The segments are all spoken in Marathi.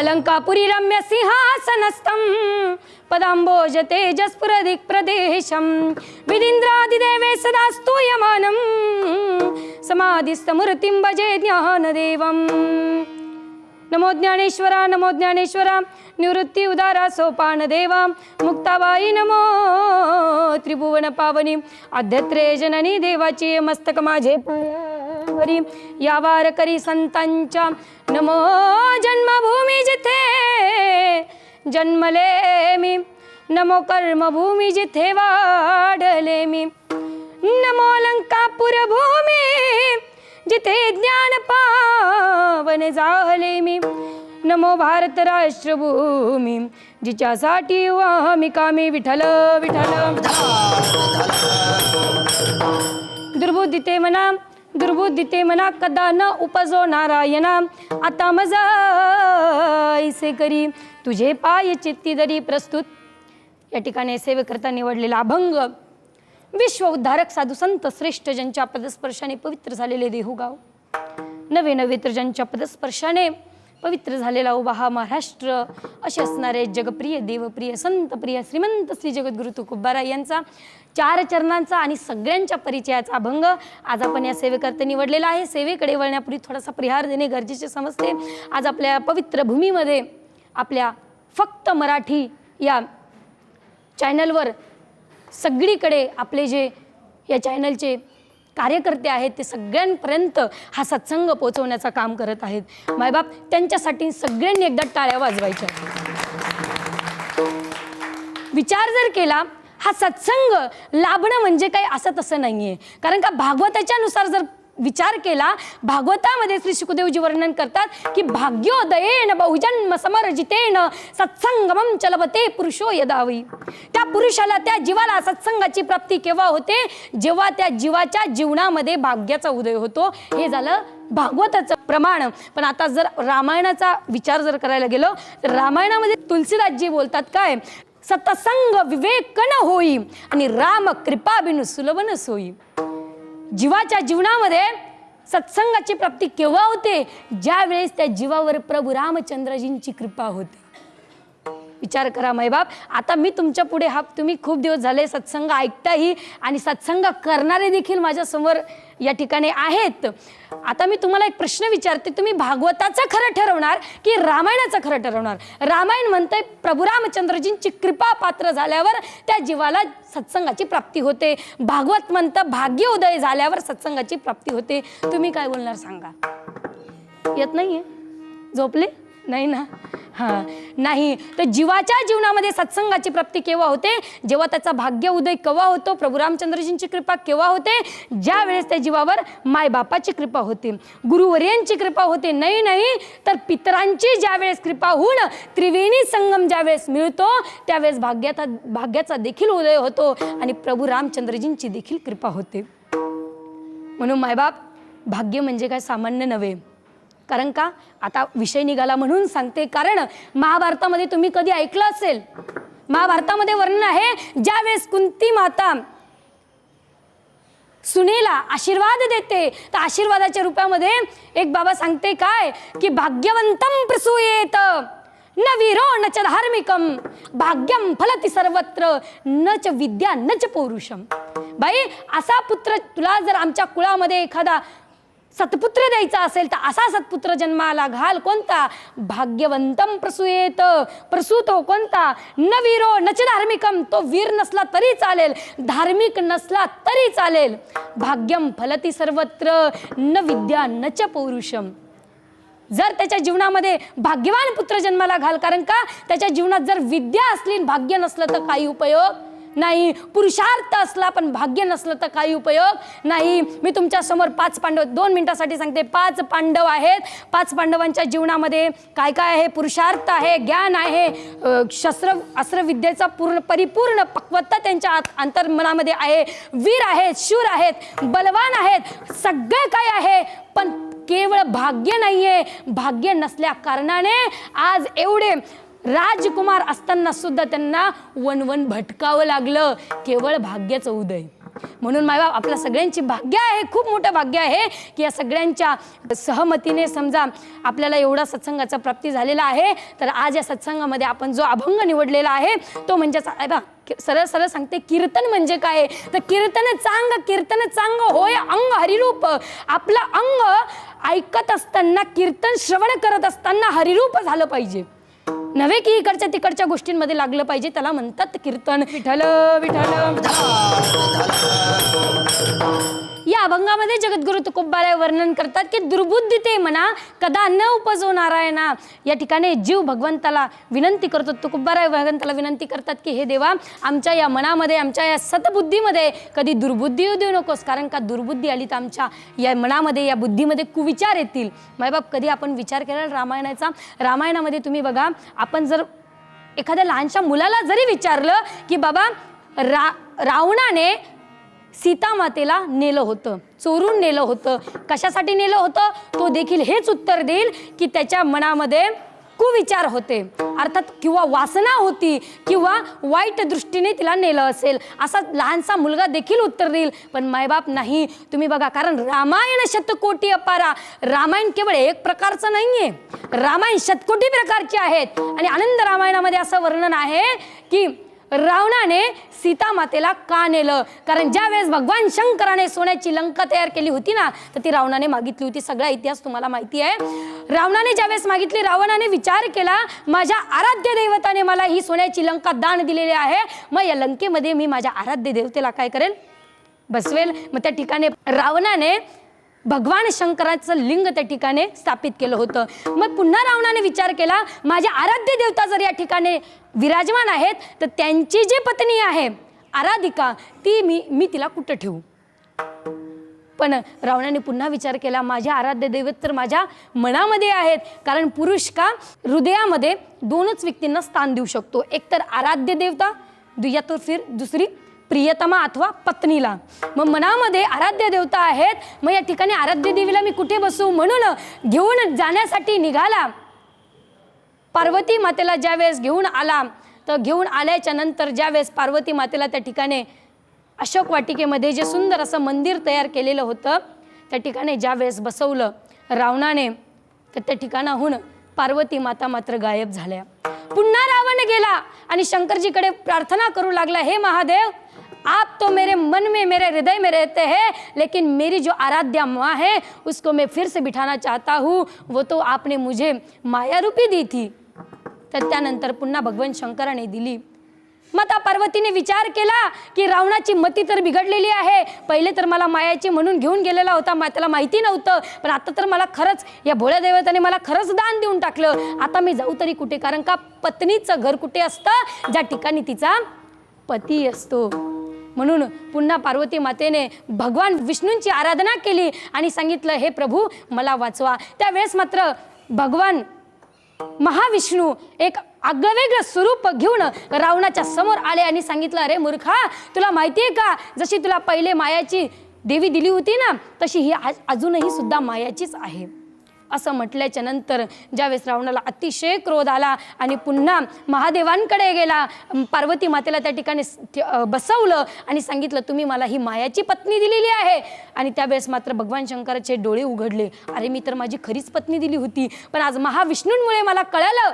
अलङ्कापुरी रम्यसिंहासनस्थं पदाम्बोज तेजस्पुर दिक्प्रदेशं विदीन्द्रादिदेवे सदा स्तूयमानं समाधिस्तमूर्तिं भजे ज्ञानदेवम् नमो ज्ञानेश्वरा नमो ज्ञानेश्वरा निवृत्ती उदारा सोपान देवा मुक्ताबाई नमो। त्रिभुवन पावनी आद्यत्रे जननी देवाची मस्तक माझे हरी या वारकरी संतांच्या. नमो जन्मभूमी जिथे जन्मले मी. नमो कर्मभूमी जिथे वाढले मी. नमो लंकापूर भूमी जिथे ज्ञान पावन झाले मी. नमो भारत राष्ट्रभूमी जिच्यासाठी वामी कामी विठल विठ्ठल. दुर्बुद्धीते मना दुर्बुद्धीते मना कदा न उपजो नारायणा आता मजा ऐसे करी। तुझे पाय चित्ती दरी प्रस्तुत। या ठिकाणी सेवेकरता निवडलेला अभंग। विश्व उद्धारक साधू संत श्रेष्ठ ज्यांच्या पदस्पर्शाने पवित्र झालेले देहुगाव नवे नवे तर ज्यांच्या पदस्पर्शाने पवित्र झालेला उभा हा महाराष्ट्र. असे असणारे जगप्रिय देवप्रिय संतप्रिय श्रीमंत श्री जगद्गुरु तुकोबारा यांचा चार चरणांचा आणि सगळ्यांच्या परिचयाचा अभंग आज आपण या सेवेकरता निवडलेला आहे. सेवेकडे वळण्यापूर्वी थोडासा परिहार देणे गरजेचे समजते. आज आपल्या पवित्र भूमीमध्ये आपल्या फक्त मराठी या चॅनलवर सगळीकडे आपले जे या चॅनलचे कार्यकर्ते आहेत ते सगळ्यांपर्यंत हा सत्संग पोहोचवण्याचं काम करत आहेत. मायबाप त्यांच्यासाठी सगळ्यांनी एकदा टाळ्या वाजवायच्या. विचार जर केला हा सत्संग लाभणं म्हणजे काही असं तसं नाही आहे कारण का भागवताच्या नुसार जर विचार केला भागवतामध्ये श्री शुकदेवजी वर्णन करतात की भाग्योदयेन बहुजन्म समर्जितेन सत्संगमम चलवते पुरुषो यदावी. त्या पुरुषाला त्या जीवाला सत्संगाची प्राप्ती केव्हा होते? जेव्हा त्या जीवाच्या जीवनामध्ये भाग्याचा उदय होतो. हे झालं भागवताचं प्रमाण. पण आता जर रामायणाचा विचार जर करायला गेलो तर रामायणामध्ये तुलसीदासजी बोलतात काय? सतसंग विवेक न होई आणि राम कृपा बिनु सुलभन सोयी जीवाच्या जीवनामध्ये सत्संगाची प्राप्ती केव्हा होते? ज्यावेळेस त्या जीवावर प्रभू रामचंद्रजींची कृपा होते. विचार करा मैबाप आता मी तुमच्यापुढे हा तुम्ही खूप दिवस झाले सत्संग ऐकताही आणि सत्संग करणारे देखील माझ्यासमोर या ठिकाणी आहेत. आता मी तुम्हाला एक प्रश्न विचारते तुम्ही भागवताचं खरं ठरवणार की रामायणाचं खरं ठरवणार? रामायण म्हणतंय प्रभू रामचंद्रजींची कृपा पात्र झाल्यावर त्या जीवाला सत्संगाची प्राप्ती होते. भागवत म्हणतं भाग्य उदय झाल्यावर सत्संगाची प्राप्ती होते. तुम्ही काय बोलणार सांगा? येत नाहीये? झोपले? नाही ना. हां नाही. तर जीवाच्या जीवनामध्ये सत्संगाची प्राप्ती केव्हा होते? जेव्हा त्याचा भाग्य उदय केव्हा होतो? प्रभू रामचंद्रजींची कृपा केव्हा होते? ज्या वेळेस त्या जीवावर मायबापाची कृपा होते. गुरुवर्यांची कृपा होते नाही नाही. तर पितरांची ज्या वेळेस कृपा होऊन त्रिवेणी संगम ज्या वेळेस मिळतो त्यावेळेस भाग्याचा भाग्याचा देखील उदय होतो आणि प्रभू रामचंद्रजींची देखील कृपा होते. म्हणून मायबाप भाग्य म्हणजे काय सामान्य नव्हे. कारण का? आता विषय निघाला म्हणून सांगते. कारण महाभारतामध्ये तुम्ही कधी ऐकलं असेल? महाभारतामध्ये वर्णन आहे ज्यावेळेस कुंती माता सुनेला आशीर्वाद देते तर आशीर्वादाच्या रूपामध्ये एक बाबा सांगते काय? की भाग्यवंतम प्रसूयेत न वीरो न च धार्मिकम भाग्यम फलती सर्वत्र न च विद्या न च पौरुषम. बाई असा पुत्र तुला जर आमच्या कुळामध्ये एखादा सत्पुत्र द्यायचा असेल तर असा सत्पुत्र जन्माला घाल कोणता? भाग्यवंतम प्रसूयेत. प्रसूतो हो कोणता? न वीरो नच धार्मिकम. तो वीर नसला तरी चालेल. धार्मिक नसला तरी चालेल. भाग्यम फलती सर्वत्र. न विद्या न च पौरुषम. जर त्याच्या जीवनामध्ये भाग्यवान पुत्र जन्माला घाल कारण का? त्याच्या जीवनात जर विद्या असली भाग्य नसलं तर काही उपयोग नाही पुरुषार्थ असला पण भाग्य नसलं तर काही उपयोग नाही. मी तुमच्यासमोर पाच पांडव दोन मिनिटासाठी सांगते. पाच पांडव आहेत. पाच पांडवांच्या जीवनामध्ये काय काय आहे? पुरुषार्थ आहे ज्ञान आहे. शस्त्र अस्त्रविद्येचा पूर्ण परिपूर्ण पक्वता त्यांच्या आत- अंतर्मनामध्ये आहे. वीर आहेत शूर आहेत बलवान आहेत. सगळे काय आहे? पण केवळ भाग्य नाहीये. भाग्य नसल्या कारणाने आज एवढे राजकुमार असताना सुद्धा त्यांना वन वन भटकावं लागलं. केवळ भाग्याचं उदय. म्हणून मायबाप आपल्या सगळ्यांची भाग्य आहे खूप मोठं भाग्य आहे की या सगळ्यांच्या सहमतीने समजा आपल्याला एवढा सत्संगाचा प्राप्ती झालेला आहे तर आज या सत्संगामध्ये आपण जो अभंग निवडलेला आहे तो म्हणजे सा- बा सरळ सरळ सांगते कीर्तन म्हणजे काय? तर कीर्तन चांग कीर्तन चांग होय अंग हरिरूप. आपलं अंग ऐकत असताना कीर्तन श्रवण करत असताना हरिरूप झालं पाहिजे. नव्हे की इकडच्या तिकडच्या गोष्टींमध्ये लागलं पाहिजे त्याला म्हणतात कीर्तन. विठल विठल या अभंगामध्ये जगद्गुरु तुकोबाराय वर्णन करतात की दुर्बुद्धी ते म्हणा कदा न उपजो नारायणा. या ठिकाणी जीव भगवंताला विनंती करतो. तुकोबाराय भगवंताला विनंती करतात की हे देवा आमच्या या मनामध्ये आमच्या या सतबुद्धीमध्ये कधी दुर्बुद्धी येऊ देऊ नकोस. कारण का दुर्बुद्धी आली तर आमच्या या मनामध्ये या बुद्धीमध्ये कुविचार येतील. मायबाप कधी आपण विचार केला रामायणाचा? रामायणामध्ये तुम्ही बघा आपण जर एखाद्या लहानशा मुलाला जरी विचारलं की बाबा रा रावणाने सीतामातेला नेलं होतं चोरून नेलं होतं. कशासाठी नेलं होतं? तो देखील हेच उत्तर देईल की त्याच्या मनामध्ये कुविचार होते. अर्थात किंवा वासना होती किंवा वाईट दृष्टीने तिला नेलं असेल असा लहानसा मुलगा देखील उत्तर देईल. पण मायबाप नाही. तुम्ही बघा कारण रामायण शतकोटी अपारा. रामायण केवळ एक प्रकारचं नाहीये. रामायण शतकोटी प्रकारचे आहेत. आणि आनंद रामायणामध्ये असं वर्णन आहे की रावणाने सीतामातेला का नेलं? कारण ज्या वेळेस भगवान शंकराने सोन्याची लंका तयार केली होती ना तर ती रावणाने मागितली होती. सगळा इतिहास तुम्हाला माहिती आहे. रावणाने ज्यावेळेस मागितली रावणाने विचार केला माझ्या आराध्य दैवताने मला ही सोन्याची लंका दान दिलेली आहे. मग या लंकेमध्ये मी माझ्या आराध्य देवतेला काय करेल? बसवेल. मग त्या ठिकाणी रावणाने भगवान शंकराचं लिंग त्या ठिकाणी स्थापित केलं होतं. मग पुन्हा रावणाने विचार केला माझ्या आराध्य देवता जर या ठिकाणी विराजमान आहेत तर त्यांची जी पत्नी आहे आराधिका ती मी मी तिला कुठं ठेवू? पण रावणाने पुन्हा विचार केला माझ्या आराध्य दैवत तर माझ्या मनामध्ये आहेत कारण पुरुष का हृदयामध्ये दोनच व्यक्तींना स्थान देऊ शकतो. एक तर आराध्य देवता दुया तर फिर दुसरी प्रियतमा अथवा पत्नीला. मग मनामध्ये आराध्य देवता आहेत. मग या ठिकाणी आराध्य देवीला मी कुठे बसू? म्हणून घेऊन जाण्यासाठी निघाला. पार्वती मातेला ज्यावेळेस घेऊन आला तर घेऊन आल्याच्यानंतर ज्यावेळेस पार्वती मातेला त्या ठिकाणी अशोक वाटिकेमध्ये जे सुंदर असं मंदिर तयार केलेलं होतं त्या ठिकाणी ज्यावेळेस बसवलं रावणाने तर त्या ठिकाणाहून पार्वती माता मात्र गायब झाल्या. पुन्हा रावण गेला आणि शंकरजीकडे प्रार्थना करू लागला हे महादेव आप तो मेरे मन में मेरे हृदय में रहते हैं लेकिन मेरी जो आराध्या माँ है उसको मैं फिर से बिठाना चाहता हूँ। वो तो आपने मुझे माया रूपी दी थी। तर त्यानंतर पुन्हा भगवान शंकराने दिली। माता पार्वतीने विचार केला की रावणाची मती तर बिघडलेली आहे। पहिले तर मला मायाची म्हणून घेऊन गेलेला होता मा त्याला माहिती नव्हतं पण आता तर मला खरंच या भोळ्या देवताने मला खरंच दान देऊन टाकलं. आता मी जाऊ तरी कुठे कारण का पत्नीचं घर कुठे असतं? ज्या ठिकाणी तिचा पती असतो. म्हणून पुन्हा पार्वती मातेने भगवान विष्णूंची आराधना केली आणि सांगितलं हे प्रभू मला वाचवा. त्यावेळेस मात्र भगवान महाविष्णू एक आगळेवेगळं स्वरूप घेऊन रावणाच्या समोर आले आणि सांगितलं अरे मूर्खा तुला माहिती आहे का? जशी तुला पहिले मायाची देवी दिली होती ना तशी ही आज अजूनही सुद्धा मायाचीच आहे. असं म्हटल्याच्या नंतर ज्यावेळेस रावणाला अतिशय क्रोध आला आणि पुन्हा महादेवांकडे गेला पार्वती मातेला त्या ठिकाणी बसवलं आणि सांगितलं तुम्ही मला ही मायाची पत्नी दिलेली आहे. आणि त्यावेळेस मात्र भगवान शंकराचे डोळे उघडले. अरे मी तर माझी खरीच पत्नी दिली होती पण आज महाविष्णूंमुळे मला कळालं.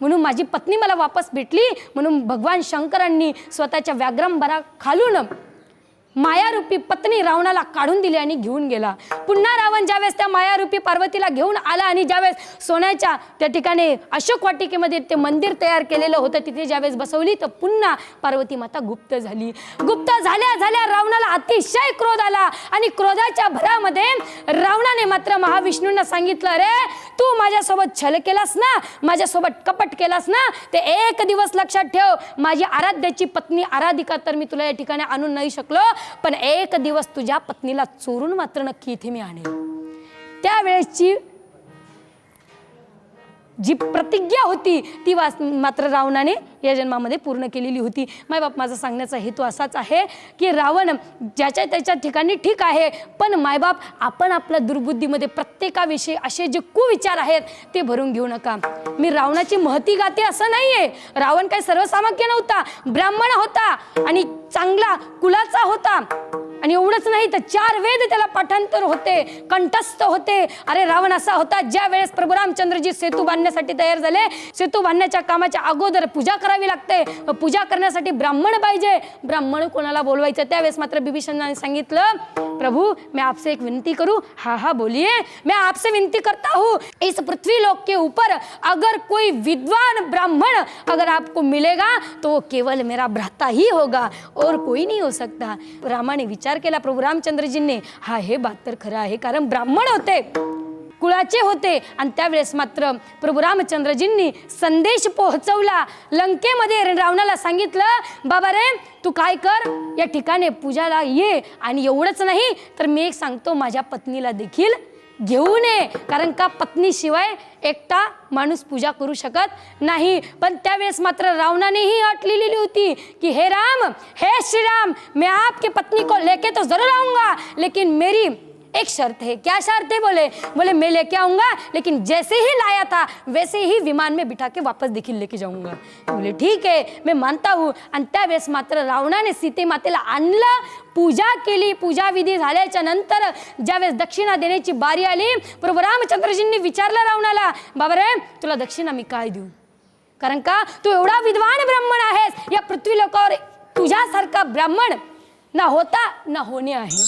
म्हणून माझी पत्नी मला वापस भेटली. म्हणून भगवान शंकरांनी स्वतःच्या व्याग्रंभरा खालून मायारूपी पत्नी रावणाला काढून दिली आणि घेऊन गेला. पुन्हा रावण ज्यावेळेस त्या मायारूपी पार्वतीला घेऊन आला आणि ज्यावेळेस सोन्याच्या त्या ठिकाणी अशोक वाटिकेमध्ये ते मंदिर तयार केलेलं होतं तिथे ज्यावेळेस बसवली तर पुन्हा पार्वती माता गुप्त झाली. गुप्त झाल्या झाल्या रावणाला अतिशय क्रोध आला आणि क्रोधाच्या भरामध्ये रावणाने मात्र महाविष्णूंना सांगितलं रे तू माझ्यासोबत छल केलास ना? माझ्यासोबत कपट केलास ना? ते एक दिवस लक्षात ठेव माझी आराध्याची पत्नी आराधिका तर मी तुला या ठिकाणी आणून नाही शकलो पण एक दिवस तुझ्या पत्नीला चोरून मात्र नक्की इथे मी आणेल त्यावेळेसची जी प्रतिज्ञा होती ती वास मात्र रावणाने या जन्मामध्ये पूर्ण केलेली होती. माय बाप माझा सांगण्याचा हेतू असाच आहे की रावण ज्याच्या त्याच्या ठिकाणी ठीक आहे पण मायबाप आपण आपल्या दुर्बुद्धीमध्ये प्रत्येकाविषयी असे जे कुविचार आहेत ते भरून घेऊ नका. मी रावणाची महती गाते असं नाही आहे रावण काय सर्वसामान्य नव्हता ब्राह्मण होता आणि चांगला कुलाचा होता. आणि एवढंच नाही तर चार वेद त्याला पाठांतर होते कंठस्थ होते. अरे रावण असा होता ज्या वेळेस प्रभू रामचंद्रजी सेतू बांधण्यासाठी तयार झाले सेतू बांधण्याच्या कामाच्या अगोदर पूजा करावी लागते. पूजा करण्यासाठी ब्राह्मण पाहिजे. ब्राह्मण कोणाला बोलवायचं? त्यावेळेस मात्र बिभीषणाने सांगितलं प्रभू मैं आपसे एक विनती करू. हा हा बोलिये. मैं आपसे विनती करता हूँ. इस पृथ्वी लोक के ऊपर अगर कोई विद्वान ब्राह्मण अगर आपको मिलेगा तो केवल मेरा भ्राता ही होगा और कोई नहीं हो सकता. रामाने विचार केला प्रभू रामचंद्रजींनी हा हे बात तर खरं आहे कारण ब्राह्मण होते कुळाचे होते आणि त्यावेळेस मात्र प्रभू रामचंद्रजींनी संदेश पोहोचवला. लंकेमध्ये रावणाला सांगितलं बाबा रे तू काय कर? या ठिकाणी पूजाला ये आणि एवढंच नाही तर मी एक सांगतो माझ्या पत्नीला देखील घेऊ नये कारण का पत्नीशिवाय एकटा माणूस पूजा करू शकत नाही. पण त्यावेळेस मात्र रावणानेही अट लिहिलेली होती की हे राम हे श्री राम मैं आपकी पत्नी को लेके तो जरूर आऊंगा लेकिन मेरी एक शर्त है। क्या शर्त है? बोले बोले मैं लेके आऊंगा लेकिन जैसे ही लाया था वैसे ही विमान में बिठा के वापस देखील लेके जाऊंगा। बोले ठीक है मैं मानता हूँ। आणि त्यावेळेस मात्र रावणाने सीते मातेला आणलं। पूजा केली पूजा विधी झाल्याच्यानंतर ज्यावेळेस दक्षिणा देण्याची बारी आली प्रभू रामचंद्रजींनी विचारलं रावणाला बाबा रे तुला दक्षिणा मी काय देऊ? कारण का तू एवढा विद्वान ब्राह्मण आहेस या पृथ्वी लोकावर तुझ्यासारखा ब्राह्मण ना होता ना होणे आहे.